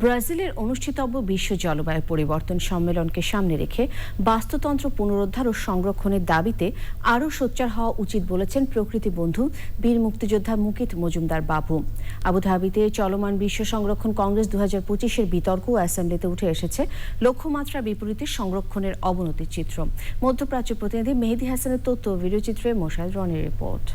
ব্রাজিলের অনুষ্ঠিতব্য বিশ্ব জলবায়ু পরিবর্তন সম্মেলনকে সামনে রেখে বাস্তুতন্ত্র পুনরুদ্ধার ও সংরক্ষণের দাবিতে আরও সোচ্চার হওয়া উচিত বলেছেন প্রকৃতি বন্ধু বীর মুক্তিযোদ্ধা মুকিত মজুমদার বাবু। আবুধাবিতে চলমান বিশ্ব সংরক্ষণ কংগ্রেস দু হাজার পঁচিশের বিতর্ক অ্যাসেম্বলিতে উঠে এসেছে লক্ষ্যমাত্রা বিপরীতে সংরক্ষণের অবনতির চিত্র। মধ্যপ্রাচ্য প্রতিনিধি মেহেদি হাসানের তথ্য ভিডিওচিত্রে মোশাইল রনির রিপোর্ট।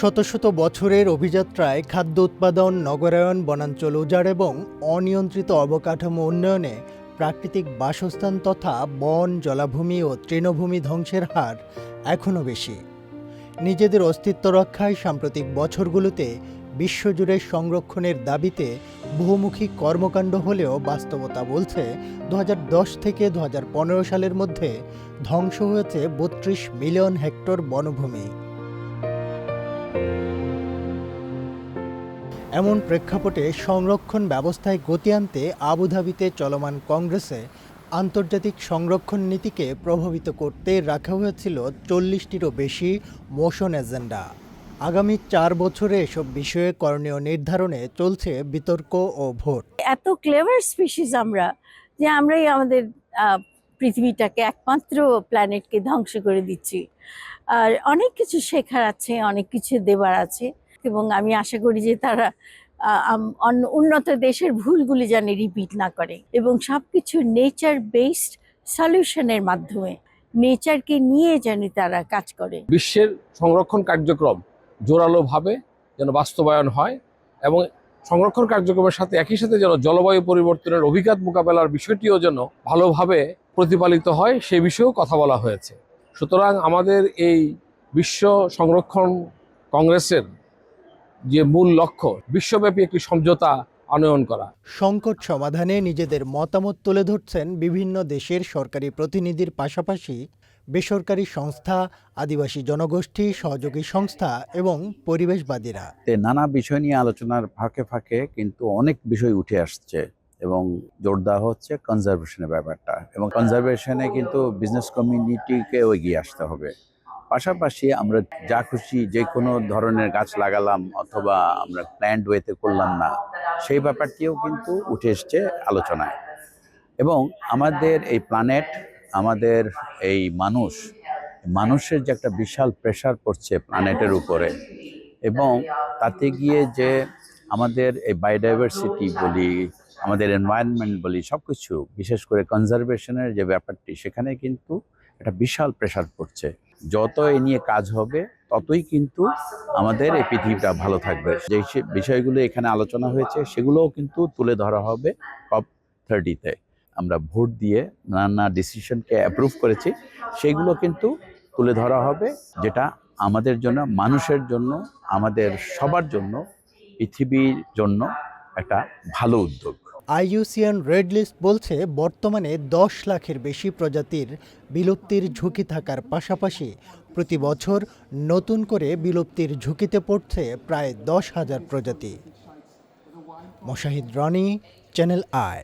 শত শত বছরের অভিযাত্রায় খাদ্য উৎপাদন, নগরায়ন, বনাঞ্চল উজাড় এবং অনিয়ন্ত্রিত অবকাঠামো উন্নয়নে প্রাকৃতিক বাসস্থান তথা বন, জলাভূমি ও তৃণভূমি ধ্বংসের হার এখনও বেশি। নিজেদের অস্তিত্ব রক্ষায় সাম্প্রতিক বছরগুলোতে বিশ্বজুড়ে সংরক্ষণের দাবিতে বহুমুখী কর্মকাণ্ড হলেও বাস্তবতা বলছে দু হাজার দশ থেকে দু হাজার পনেরো সালের মধ্যে ধ্বংস হয়েছে বত্রিশ মিলিয়ন হেক্টর বনভূমি। এমন প্রেক্ষাপটে সংরক্ষণ ব্যবস্থায় গতি আনতে আবুধাবিতে চলমান কংগ্রেসে আন্তর্জাতিক সংরক্ষণ নীতিকে প্রভাবিত করতে রাখা হয়েছিল চল্লিশটিরও বেশি মোশন এজেন্ডা। আগামী চার বছরে এসব বিষয়ে করণীয় নির্ধারণে চলছে বিতর্ক ও ভোট। এত ক্লেভার স্পিসিস আমরা যে আমরাই আমাদের পৃথিবীটাকে একমাত্র প্ল্যানেটকে ধ্বংস করে দিচ্ছি। আর অনেক কিছু শেখার আছে, অনেক কিছু দেবার আছে। এবং আমি আশা করি যে তারা অন্য, উন্নত দেশের ভুলগুলি যেন রিপিট না করে এবং সব কিছু নেচার বেসড সলিউশনের মাধ্যমে নেচারকে নিয়ে যেন তারা কাজ করে। বিশ্বের সংরক্ষণ কার্যক্রম জোরালোভাবে যেন বাস্তবায়ন হয় এবং সংরক্ষণ কার্যক্রমের সাথে একই সাথে যেন জলবায়ু পরিবর্তনের অভিঘাত মোকাবেলার বিষয়টিও যেন ভালোভাবে প্রতিপালিত হয়, সে বিষয়েও কথা বলা হয়েছে। সুতরাং আমাদের এই বিশ্ব সংরক্ষণ কংগ্রেসের যে মূল লক্ষ্য বিশ্বব্যাপী একটি সমঝোতা আনয়ন করা। সংকট সমাধানে নিজেদের মতামত তুলে ধরছেন বিভিন্ন দেশের সরকারি প্রতিনিধির পাশাপাশি বেসরকারি সংস্থা আদিবাসী জনগোষ্ঠী সহযোগী সংস্থা এবং পরিবেশবাদীরা। তে নানা বিষয় নিয়ে আলোচনার ফাঁকে ফাঁকে কিন্তু অনেক বিষয় উঠে আসছে এবং জোর দেওয়া হচ্ছে কনজারভেশনের ব্যাপারটা এবং কনজারভেশনে কিন্তু বিজনেস কমিউনিটিকেও এগিয়ে আসতে হবে। পাশাপাশি আমরা যা খুশি যে কোনো ধরনের গাছ লাগালাম অথবা আমরা প্ল্যান্ড ওয়েতে করলাম না, সেই ব্যাপারটিও কিন্তু উঠে এসছে আলোচনায়। এবং আমাদের এই প্ল্যানেট আমাদের এই মানুষ, মানুষের যে একটা বিশাল প্রেশার পড়ছে প্ল্যানেটের উপরে এবং তাতে গিয়ে যে আমাদের এই বায়োডাইভার্সিটি বলি, আমাদের এনভায়রনমেন্ট বলি সব কিছু বিশেষ করে কনজারভেশনের যে ব্যাপারটি, সেখানে কিন্তু একটা বিশাল প্রেশার পড়ছে। যত এ নিয়ে কাজ হবে, ততই কিন্তু আমাদের এই পৃথিবীটা ভালো থাকবে। যে বিষয়গুলো এখানে আলোচনা হয়েছে, সেগুলোও কিন্তু তুলে ধরা হবে কপ থার্টিতে আমরা ভোট দিয়ে নানা ডিসিশনকে অ্যাপ্রুভ করেছি, সেগুলো কিন্তু তুলে ধরা হবে, যেটা আমাদের জন্য, মানুষের জন্য, আমাদের সবার জন্য, পৃথিবীর জন্য একটা ভালো উদ্যোগ। আইইউসিএন রেড লিস্ট বলছে, বর্তমানে দশ লাখের বেশি প্রজাতির বিলুপ্তির ঝুঁকি থাকার পাশাপাশি প্রতি বছর নতুন করে বিলুপ্তির ঝুঁকিতে পড়ছে প্রায় দশ হাজার প্রজাতি। Moshahid Roni channel I